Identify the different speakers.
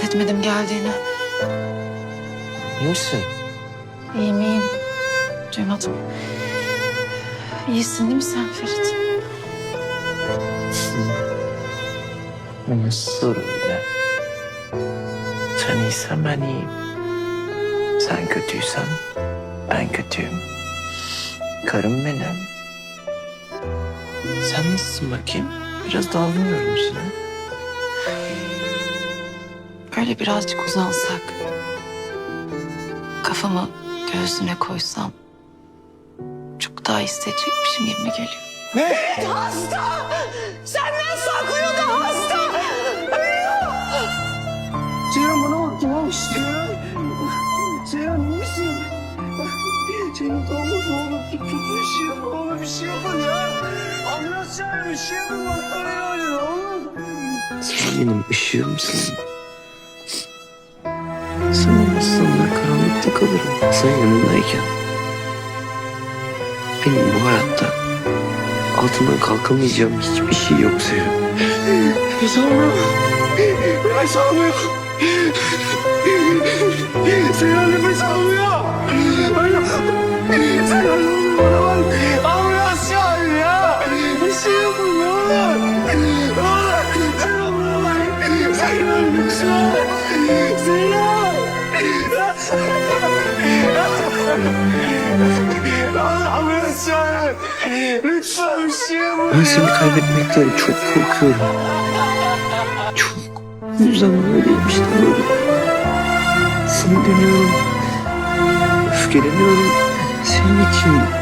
Speaker 1: Hissetmedim geldiğini.
Speaker 2: İyi misin?
Speaker 1: İyiyim iyiyim. Duymadım. İyisin değil mi sen Ferit?
Speaker 2: Nasıl öyle? Sen iyisen ben iyiyim. Sen kötüysen ben kötüyüm. Karım benim. Sen nasılsın bakayım? Biraz dalgın gördüm seni.
Speaker 1: Böyle birazcık uzansak. Kafamı göğsüne koysam. Çok daha hissedecekmişim gibi geliyor.
Speaker 3: Hasta! Senden saklıyor da hasta!
Speaker 4: Ceylan bana bak tamam işte. Ceylan iyi misin? Tamam ne olur tut tut bir şey yap. Ne olur bir şey yapın ya. Ambulans çağır bir şey yapın. Bak ya ne olur.
Speaker 2: Sen benim ışığımsın. Sen olmazsan ben karanlıkta kalırım. Sen yanımdayken. Benim bu hayatta altından kalkamayacağım hiçbir şey yok Sevim.
Speaker 4: Nefes almıyor. Nefes almıyor. Ceylan nefes almıyor. Olur bana bak. Ambulans çağır ya. Bir şey yapın ne. Çağır. Lütfen bir şey yapın
Speaker 2: Ben seni kaybetmekten çok korkuyorum. Çok. O yüzden böyleyim işte böyle. Sinirleniyorum. Öfkeleniyorum. Senin için